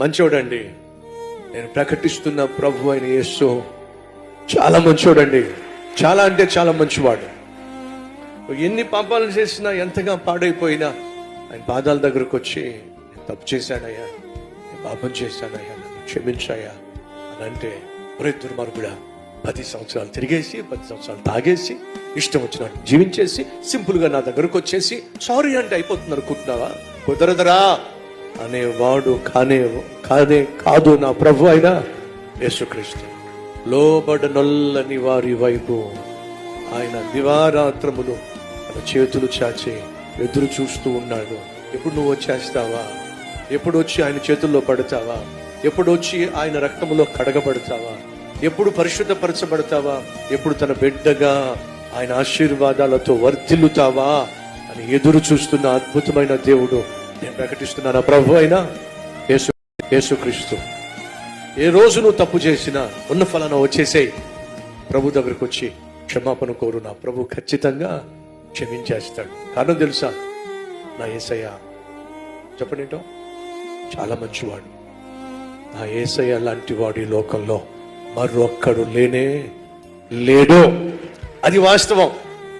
మంచోడండి. నేను ప్రకటిస్తున్న ప్రభు అయిన యేసు. చాలా మంచోడండి. చాలా అంటే చాలా మంచివాడు. ఎన్ని పాపాలు చేసినా ఎంతగా పాడైపోయినా ఆయన పాదాల దగ్గరకు వచ్చి "నేను తప్పు చేశానయ్యా. నేను పాపం చేశానయ్యా. నన్ను క్షమించాయా అని అంటే ఒరే దుర్మార్గుడా పది సంవత్సరాలు తిరిగేసి పది సంవత్సరాలు తాగేసి ఇష్టం వచ్చినట్టు జీవించేసి సింపుల్గా నా దగ్గరకు వచ్చేసి సారీ అంటే అయిపోతుంది అనుకుంటున్నావా కుదరదరా. అనేవాడు కానే కాదే కాదు నా ప్రభు అయినా యేసుక్రీస్తు. లోబడనొల్లని వారి వైపు ఆయన దివారాత్రములు తన చేతులు చాచి ఎదురు చూస్తూ ఉన్నాడు. ఎప్పుడు నువ్వు వచ్చేస్తావా? ఎప్పుడు వచ్చి ఆయన చేతుల్లో పడతావా? ఎప్పుడు వచ్చి ఆయన రక్తములో కడగబడతావా? ఎప్పుడు పరిశుద్ధపరచబడతావా? ఎప్పుడు తన బిడ్డగా ఆయన ఆశీర్వాదాలతో వర్ధిల్లుతావా? అని ఎదురు చూస్తున్న అద్భుతమైన దేవుడు నేను ప్రకటిస్తున్నాను. ప్రభు అయినా యేసు యేసుక్రీస్తు ఏ రోజు నువ్వు తప్పు చేసినా ఉన్న ఫలాన వచ్చేసేయి. ప్రభు దగ్గరకు వచ్చి క్షమాపణ కోరు నా ప్రభు ఖచ్చితంగా క్షమించేస్తాడు. కారణం తెలుసా? నా ఏసయ్య చెప్పండి చాలా మంచివాడు. నా ఏసయ్య లాంటి వాడు ఈ లోకంలో మరొక్కడు లేనే లేడు. అది వాస్తవం.